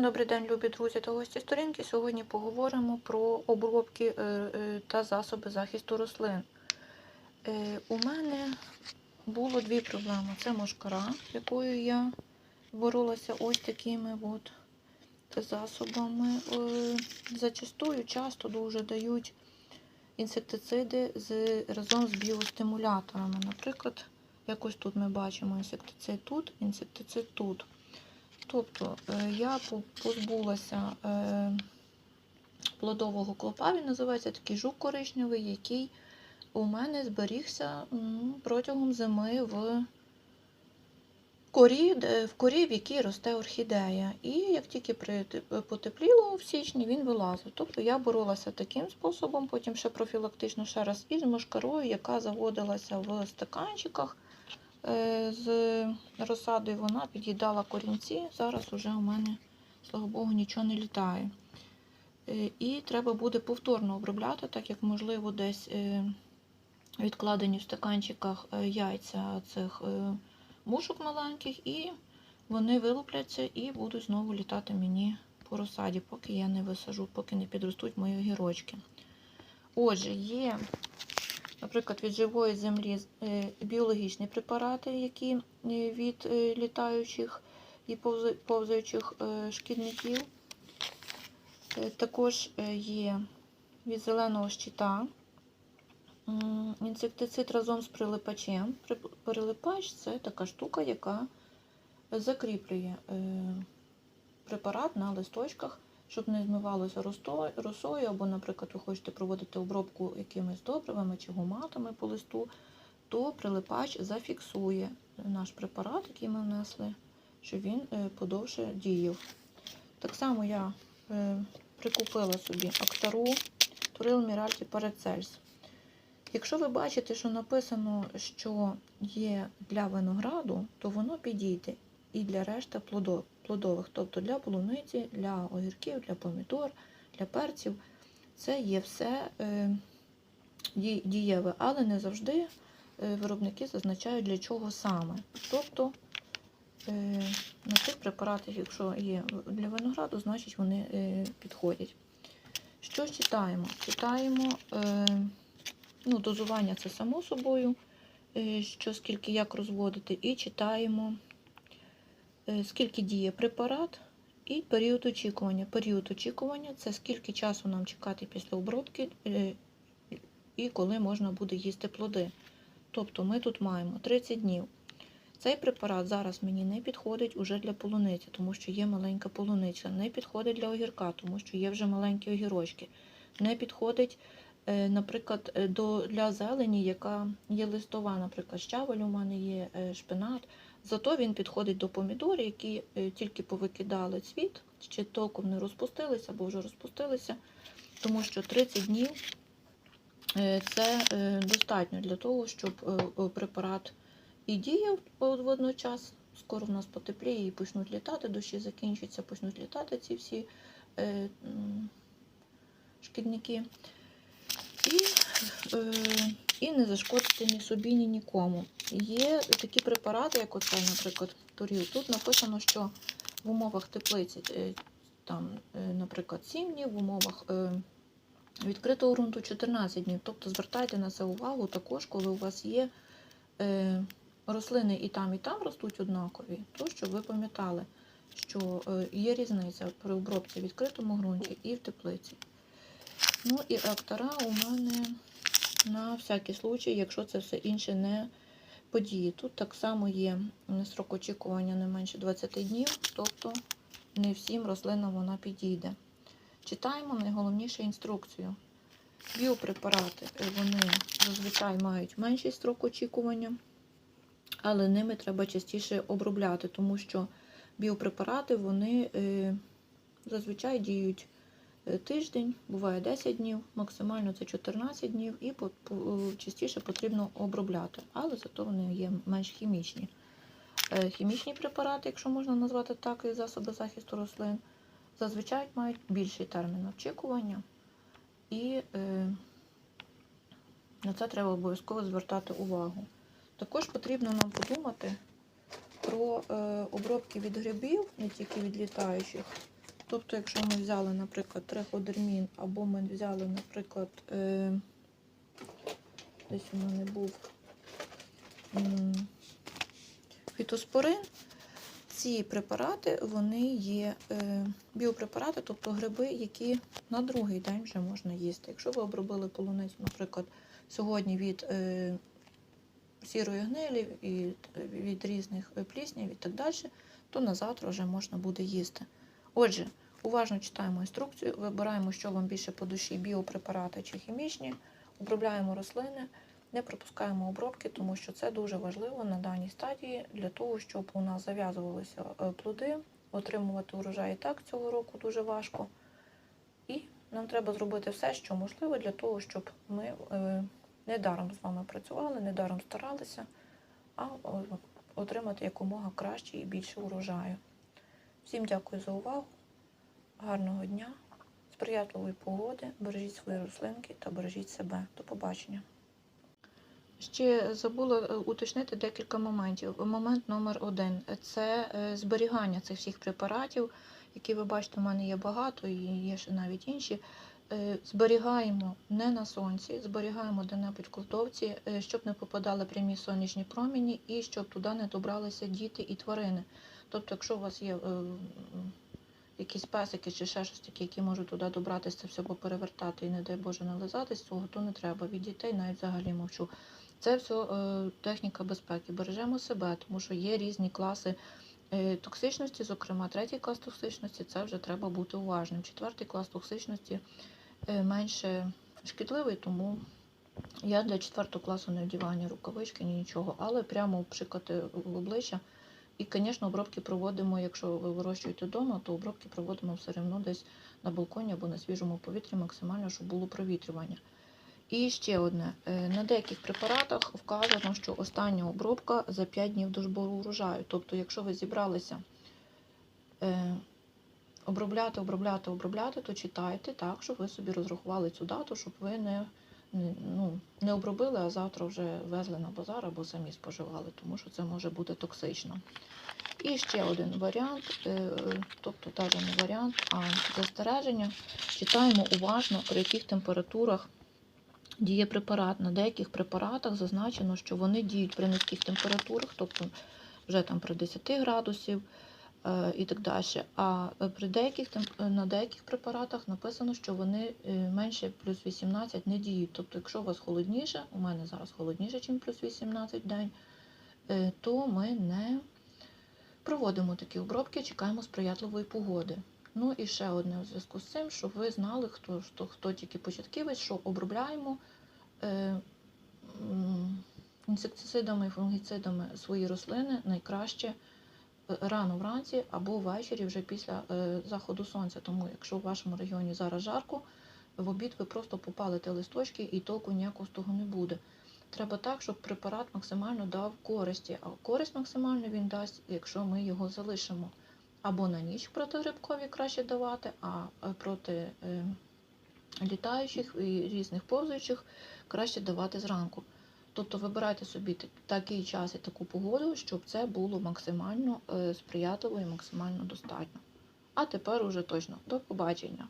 Добрий день, любі друзі та гості сторінки. Сьогодні поговоримо про обробки е, е, та засоби захисту рослин. Е, У мене було дві проблеми. Це мошкара, якою я боролася ось такими от засобами. Зачастую часто дуже дають інсектициди з, разом з біостимуляторами. Наприклад, якось тут ми бачимо інсектицид тут, інсектицид тут. Тобто е, я позбулася е, плодового клопа, він називається такий жук коричневий, який у мене зберігся протягом зими в корі, в корі, в якій росте орхідея. І як тільки потепліло в січні, він вилазив. Тобто я боролася таким способом, потім ще профілактично ще раз із мошкарою, яка заводилася в стаканчиках з розсадою, вона під'їдала корінці. Зараз уже у мене, слава Богу, нічого не літає. Е, І треба буде повторно обробляти, так як, можливо, десь е, відкладені в стаканчиках е, яйця цих е, мушок маленьких, і вони вилупляться і будуть знову літати мені по розсаді, поки я не висажу, поки не підростуть мої огірочки. Отже, є наприклад, від живої землі е, біологічні препарати, які е, від е, літаючих і повзаючих шкідників. Також є від зеленого щита інсектицид разом з прилипачем. Прилипач це така штука, яка закріплює препарат на листочках щоб не змивалося росою, або, наприклад, ви хочете проводити обробку якимись добривами чи гуматами по листу, то прилипач зафіксує наш препарат, який ми внесли, щоб він е, подовше діяв. Так само я е, прикупила собі Актару Турил Міральті Парацельс. Якщо ви бачите, що написано, що є для винограду, то воно підійде і для решти плодових, тобто для полуниці, для огірків, для помідор, для перців. Це є все е, дієве, але не завжди е, виробники зазначають для чого саме. Тобто е, на цих препаратах, якщо є для винограду, значить вони підходять. Що читаємо? Читаємо ну, дозування це само собою, що скільки як розводити, і читаємо скільки діє препарат і період очікування. Період очікування це скільки часу нам чекати після обробки е, і коли можна буде їсти плоди. Тобто ми тут маємо 30 днів. Цей препарат зараз мені не підходить уже для полуниці, тому що є маленька полуниця. Не підходить для огірка, тому що є вже маленькі огірочки. Не підходить, е, наприклад, е, для зелені, яка є листова, наприклад, щавель у мене є е, шпинат. Зато він підходить до помідорів, які е, тільки повикидали цвіт, ще толком не розпустилися або вже розпустилися, тому що 30 днів е, це е, достатньо для того, щоб препарат і діяв од- водночас. Скоро в нас потепліє і почнуть літати, дощі закінчаться, почнуть літати ці всі шкідники. І, і не зашкодити ні собі, ні нікому. Є такі препарати, як оцей, наприклад, Туріл. Тут написано, що в умовах теплиці, е, там, е, наприклад, 7 днів, в умовах е, відкритого ґрунту 14 днів. Тобто звертайте на це увагу також, коли у вас є рослини і там, і там ростуть однакові, то щоб ви пам'ятали, що є різниця при обробці в відкритому ґрунті і в теплиці. Ну і актора у мене на всякий случай, якщо це все інше не події. Тут так само є срок очікування не менше 20 днів, тобто не всім рослинам вона підійде. Читаємо найголовніше інструкцію. Біопрепарати е, вони зазвичай мають менший строк очікування, але ними треба частіше обробляти, тому що біопрепарати вони е, зазвичай діють тиждень, буває 10 днів, максимально це 14 днів, і по- частіше потрібно обробляти, але зато вони є менш хімічні. Е, Хімічні препарати, якщо можна назвати так, і засоби захисту рослин, зазвичай мають більший термін очікування, і е, на це треба обов'язково звертати увагу. Також потрібно нам подумати про е, обробки від грибів, не тільки від літаючих, Тобто, якщо ми взяли, наприклад, триходермін, або ми взяли, наприклад, е, десь у мене був фітоспорин, ці препарати вони є е, біопрепарати, тобто гриби, які на другий день вже можна їсти. Якщо ви обробили полуницю, наприклад, сьогодні від е, сірої гнилі і від різних пліснів і так далі, то на завтра вже можна буде їсти. Отже, уважно читаємо інструкцію, вибираємо, що вам більше по душі, біопрепарати чи хімічні, обробляємо рослини, не пропускаємо обробки, тому що це дуже важливо на даній стадії для того, щоб у нас зав'язувалися е, плоди, отримувати урожай і так цього року дуже важко. І нам треба зробити все, що можливо для того, щоб ми е, не даром з вами працювали, не даром старалися, а отримати якомога краще і більше урожаю. Всім дякую за увагу. Гарного дня, сприятливої погоди, бережіть свої рослинки та бережіть себе. До побачення. Ще забула е, уточнити декілька моментів. Момент номер один це е, зберігання цих всіх препаратів, які ви бачите, у мене є багато і є ще навіть інші. Е, Зберігаємо не на сонці, зберігаємо де-небудь в кладовці, е, щоб не попадали прямі сонячні промені і щоб туди не добралися діти і тварини. Тобто, якщо у вас є е, якісь песики чи ще щось таке, які можуть туди добратися, все поперевертати і, не дай Боже, нализатись, цього то не треба. Від дітей навіть взагалі мовчу. Це все е, техніка безпеки. Бережемо себе, тому що є різні класи е, токсичності, зокрема, третій клас токсичності це вже треба бути уважним. Четвертий клас токсичності е, менше шкідливий, тому я для четвертого класу не вдіваю ні рукавички, ні нічого, але прямо пшикати в обличчя. І, звісно, обробки проводимо, якщо ви вирощуєте вдома, то обробки проводимо все одно десь на балконі або на свіжому повітрі максимально, щоб було провітрювання. І ще одне. Е, На деяких препаратах вказано, що остання обробка за 5 днів до збору урожаю. Тобто, якщо ви зібралися е, обробляти, обробляти, обробляти, то читайте так, щоб ви собі розрахували цю дату, щоб ви не, не, ну, не обробили, а завтра вже везли на базар або самі споживали, тому що це може бути токсично. І ще один варіант, е, тобто навіть не варіант, а застереження. Читаємо уважно, при яких температурах діє препарат. На деяких препаратах зазначено, що вони діють при низьких температурах, тобто вже там при 10 градусів е, і так далі. А при деяких, тем- на деяких препаратах написано, що вони е, менше плюс 18 не діють. Тобто, якщо у вас холодніше, у мене зараз холодніше, ніж плюс 18 день, е, то ми не проводимо такі обробки, чекаємо сприятливої погоди. Ну і ще одне у зв'язку з цим, щоб ви знали, хто, хто, хто тільки початківець, що обробляємо е, інсектицидами і фунгіцидами свої рослини найкраще е, рано вранці або ввечері вже після е, заходу сонця. Тому якщо в вашому регіоні зараз жарко, в обід ви просто попалите листочки і толку ніякого з того не буде. Треба так, щоб препарат максимально дав користі, а користь максимально він дасть, якщо ми його залишимо. Або на ніч протигрибкові краще давати, а е, проти е, літаючих і різних повзаючих краще давати зранку. Тобто вибирайте собі такий час і таку погоду, щоб це було максимально е, сприятливо і максимально достатньо. А тепер уже точно до побачення!